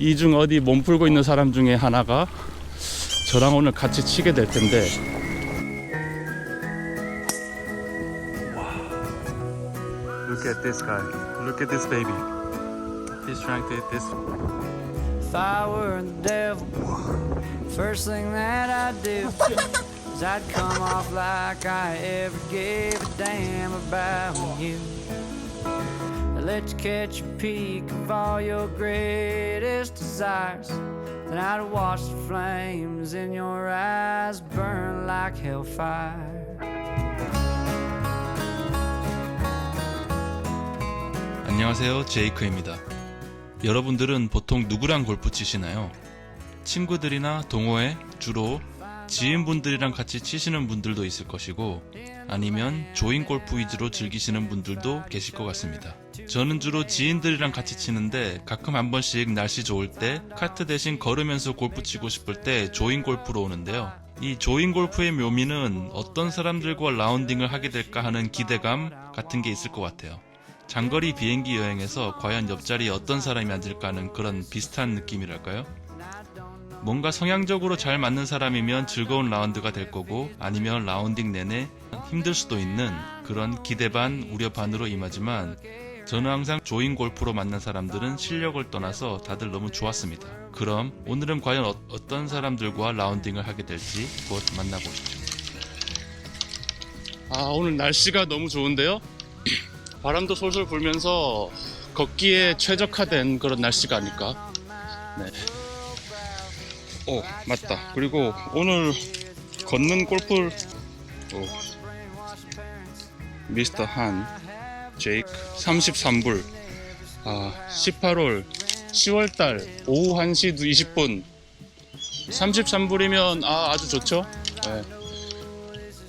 이 중 어디 몸 풀고 있는 사람 중에 하나가 저랑 오늘 같이 치게 될 텐데 Look at this guy. Look at this baby. He's trying to hit this. If I were the devil, first thing that I'd do is I'd come off like I ever gave a damn about you. Let you catch a peek of all your greatest desires. Then I'd watch the flames in your eyes burn like hellfire. 안녕하세요. 제이크입니다. 여러분들은 보통 누구랑 골프 치시나요? 친구들이나 동호회, 주로 지인분들이랑 같이 치시는 분들도 있을 것이고, 아니면 조인 골프 위주로 즐기시는 분들도 계실 것 같습니다. 저는 주로 지인들이랑 같이 치는데 가끔 한 번씩 날씨 좋을 때 카트 대신 걸으면서 골프 치고 싶을 때 조인 골프로 오는데요. 이 조인 골프의 묘미는 어떤 사람들과 라운딩을 하게 될까 하는 기대감 같은 게 있을 것 같아요. 장거리 비행기 여행에서 과연 옆자리에 어떤 사람이 앉을까 하는 그런 비슷한 느낌이랄까요? 뭔가 성향적으로 잘 맞는 사람이면 즐거운 라운드가 될 거고 아니면 라운딩 내내 힘들 수도 있는 그런 기대 반 우려 반으로 임하지만 저는 항상 조인 골프로 만난 사람들은 실력을 떠나서 다들 너무 좋았습니다. 그럼 오늘은 과연 어, 어떤 사람들과 라운딩을 하게 될지 곧 만나보시죠. 아 오늘 날씨가 너무 좋은데요. 바람도 솔솔 불면서 걷기에 최적화된 그런 날씨가 아닐까. 네. 오 맞다. 그리고 오늘 걷는 골프 오, 미스터 한 제이크 33불 아 18월 10월달 오후 1시 20분 33불이면 아 아주 좋죠. 네.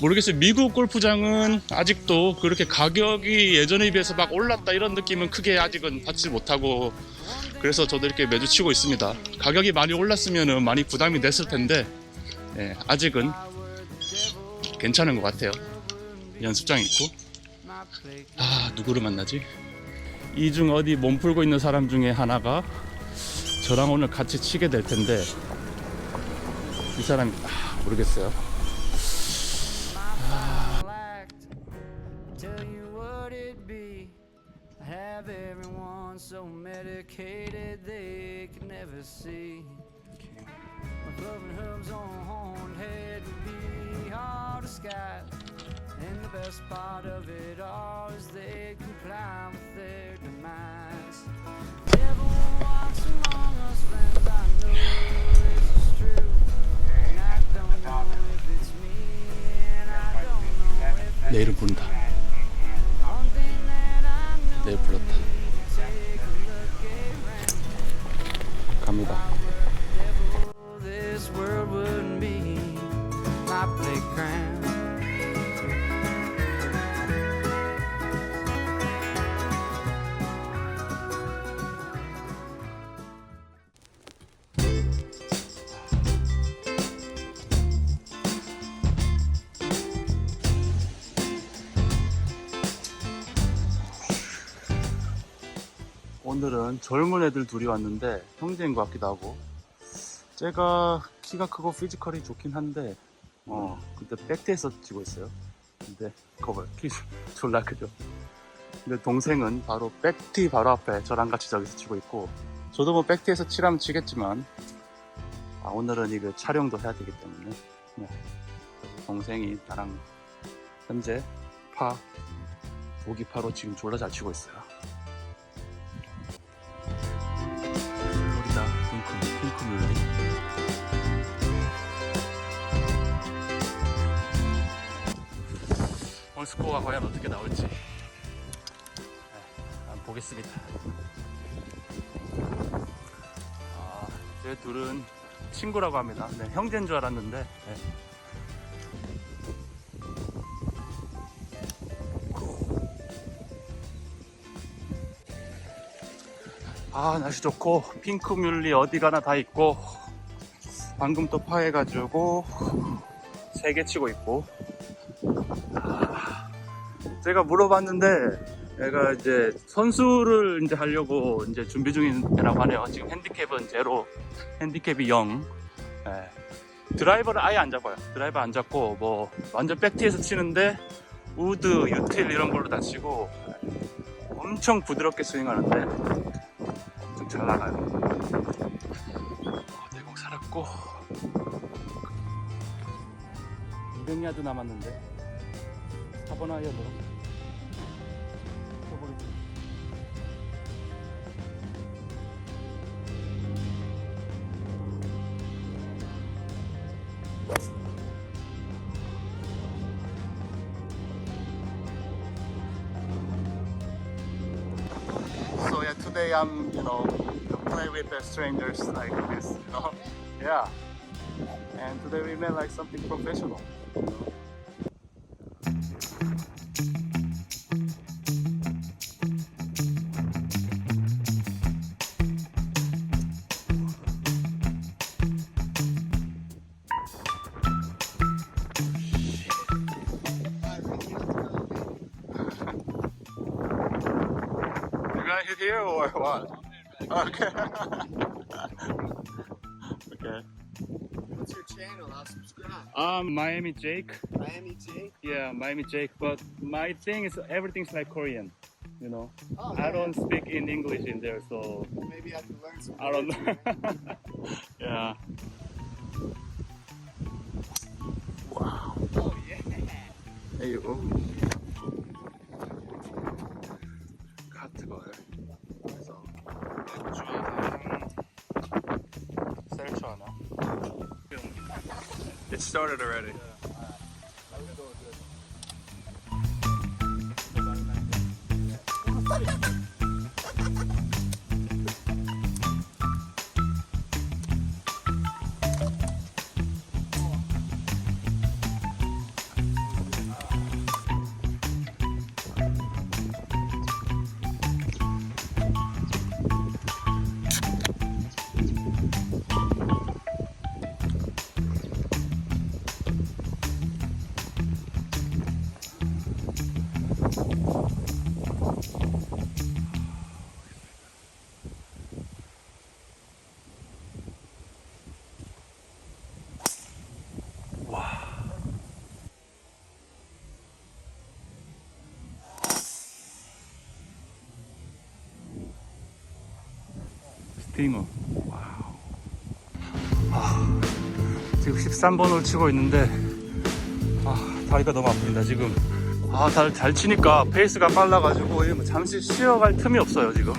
모르겠어요. 미국 골프장은 아직도 그렇게 가격이 예전에 비해서 막 올랐다 이런 느낌은 크게 아직은 받지 못하고 그래서 저도 이렇게 매주 치고 있습니다. 가격이 많이 올랐으면 많이 부담이 됐을 텐데 예, 아직은 괜찮은 것 같아요. 연습장 있고 아 누구를 만나지? 이 중 어디 몸 풀고 있는 사람 중에 하나가 저랑 오늘 같이 치게 될 텐데 이 사람이 아, 모르겠어요. Best part of it all is they comply with their demise. Devil walks among us, friends. I know this is true. And I don't know if it's me, and I don't know if 내일은 부른다. one thing that I know. 내일 불렀다. 갑니다. This world wouldn't be my playground. 오늘은 젊은 애들 둘이 왔는데 형제인 것 같기도 하고. 제가 키가 크고 피지컬이 좋긴 한데 어 근데 백티에서 치고 있어요. 근데 거봐요 키 졸라 크죠. 근데 동생은 바로 백티 바로 앞에 저랑 같이 저기서 치고 있고 저도 뭐 백티에서 치라면 치겠지만 아 오늘은 이거 촬영도 해야 되기 때문에. 네. 동생이 나랑 현재 파 보기파로 지금 졸라 잘 치고 있어요 핑크, 핑크 뮬리. 오늘 스코어가 과연 어떻게 나올지 네, 보겠습니다. 아, 제 둘은 친구라고 합니다. 네, 형제인 줄 알았는데. 네. 아 날씨 좋고 핑크 뮬리 어디 가나 다 있고 방금 또 파해가지고 세 개 치고 있고 아, 제가 물어봤는데 얘가 이제 선수를 이제 하려고 이제 준비 중인 애라고 하네요. 지금 핸디캡은 제로, 핸디캡이 0. 예. 드라이버를 아예 안 잡아요. 드라이버 안 잡고 뭐 완전 백티에서 치는데 우드, 유틸 이런 걸로 다 치고 엄청 부드럽게 스윙하는데 엄청 잘 나가요. 어, 내공 살았고 200야드 남았는데 4번 아이언으로 쳐보겠습니다. So yeah, today I'm, know, play with the strangers like this, you know. Yeah. And today we made like something professional. you here or what? Okay. okay. What's your channel? I'll subscribe. Um, Miami Jake. Miami Jake. Yeah, Miami Jake. But my thing is everything's like Korean. You know, Oh, I yeah. don't speak in English in there, so Maybe I can learn some. I don't know. man. yeah. Oh yeah. There you started already. 스팅어. 와우. 아, 지금 13번을 치고 있는데, 아, 다리가 너무 아픕니다, 지금. 아, 잘, 잘 치니까 페이스가 빨라가지고, 뭐 잠시 쉬어갈 틈이 없어요, 지금.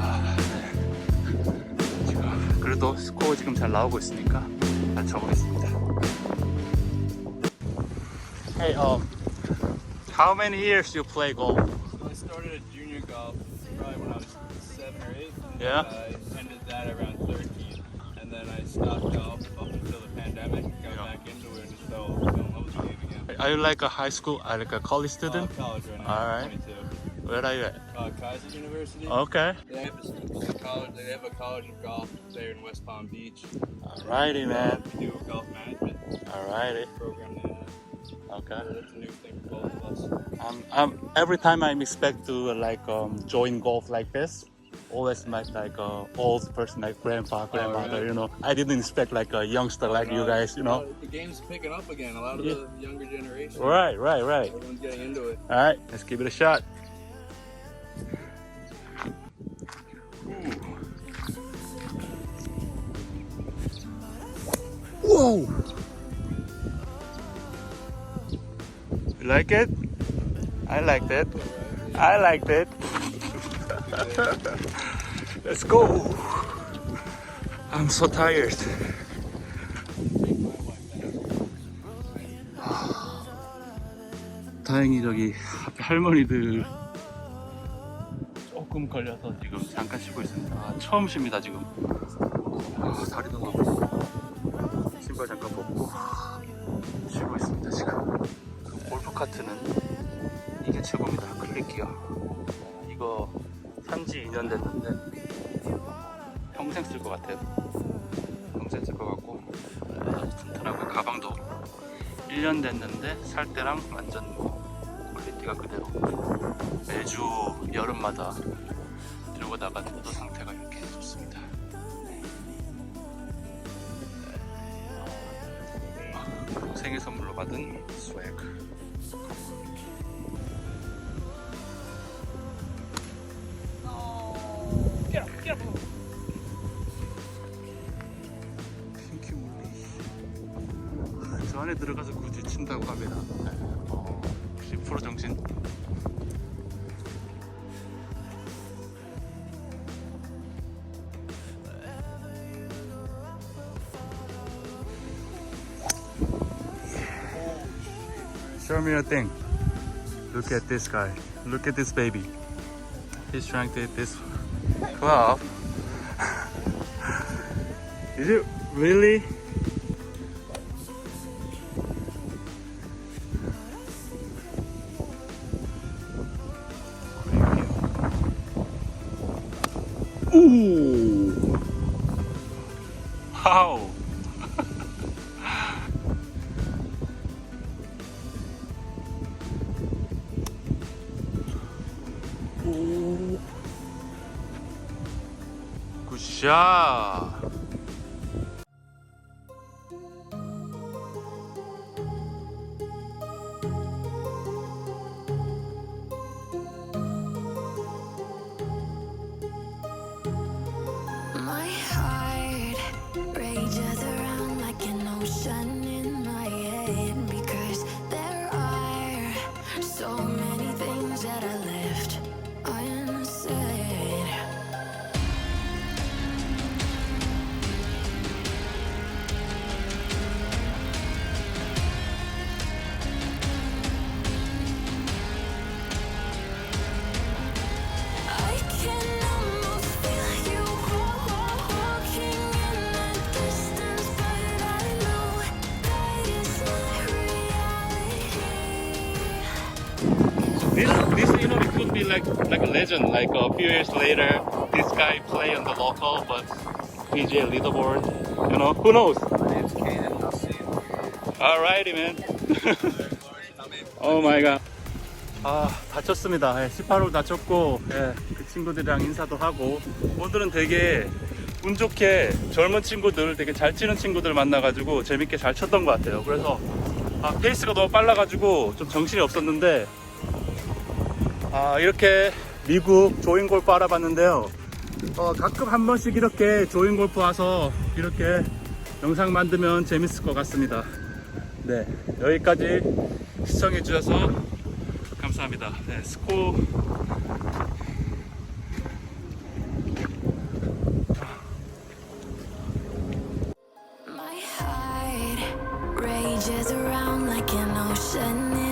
아, 네. 지금, 그래도 스코어 지금 잘 나오고 있으니까, 잘 쳐보겠습니다. Hey, um, how many years you play golf? Yeah. I ended that around 13. And then I stopped golf up until the pandemic. Got Yeah. back into it and fell in love the game again. Are you like a high school, uh, like a college Uh, student? college right now. Alright. 22. Where are you at? Uh, Kaiser University. Okay. They have a college. They have a college of golf there in West Palm Beach. Alrighty, man. We do golf management Alrighty. program there. Okay. So that's a new thing for both of us. Um, um, every time I'm expect to uh, like um, join golf like this, always like like a old person like grandpa, grandmother. really? You know, I didn't expect like a youngster like you Uh, guys. You know. uh, the game's picking up again. A lot of Yeah. the younger generation. Right, right, right. Everyone's getting into it. All right, let's give it a shot. Whoa! You like it? I liked it. I liked it. Let's go. I'm so tired. 다행히 저기 앞에 할머니들 조금 걸려서 지금 잠깐 쉬고 있습니다. 아, 처음 쉽니다 지금. 아, 다리도 너무 신발 잠깐 벗고 쉬고 있습니다 지금. 골프 카트는 이게 최고입니다. 클릭기어. 이거 산지 2년 됐는데 평생 쓸 것 같아요. 평생 쓸 것 같고 아주 튼튼하고 가방도 1년 됐는데 살 때랑 완전 뭐 퀄리티가 그대로 여름마다 들고 나가는 포도 상태가 이렇게 좋습니다. 생일 선물로 받은 안에 들어가서 굳이 친다고 합니다. 네. 어, 역시 프로 정신. Show me your thing. Look at this guy. Look at this baby. He's trying to eat this club. Is it really? 오. 굿샷. Legend. Like a few years later, this guy play on the local, but PGA leaderboard. You know, who knows? My name's Kaden. I'll see you. Alrighty, man. 오 마이 갓. 아, 다쳤습니다. 예, 18홀 다쳤고, 예, 그 친구들이랑 인사도 하고, 오늘은 되게 운 좋게 젊은 친구들, 되게 잘 치는 친구들 만나가지고 재밌게 잘 쳤던 것 같아요. 그래서, 아, 페이스가 너무 빨라가지고 좀 정신이 없었는데, 아, 이렇게 미국 조인 골프 알아봤는데요. 어, 가끔 한 번씩 이렇게 조인 골프 와서 이렇게 영상 만들면 재밌을 것 같습니다. 네, 여기까지 시청해 주셔서 감사합니다. 네, 스코 My rages around like an ocean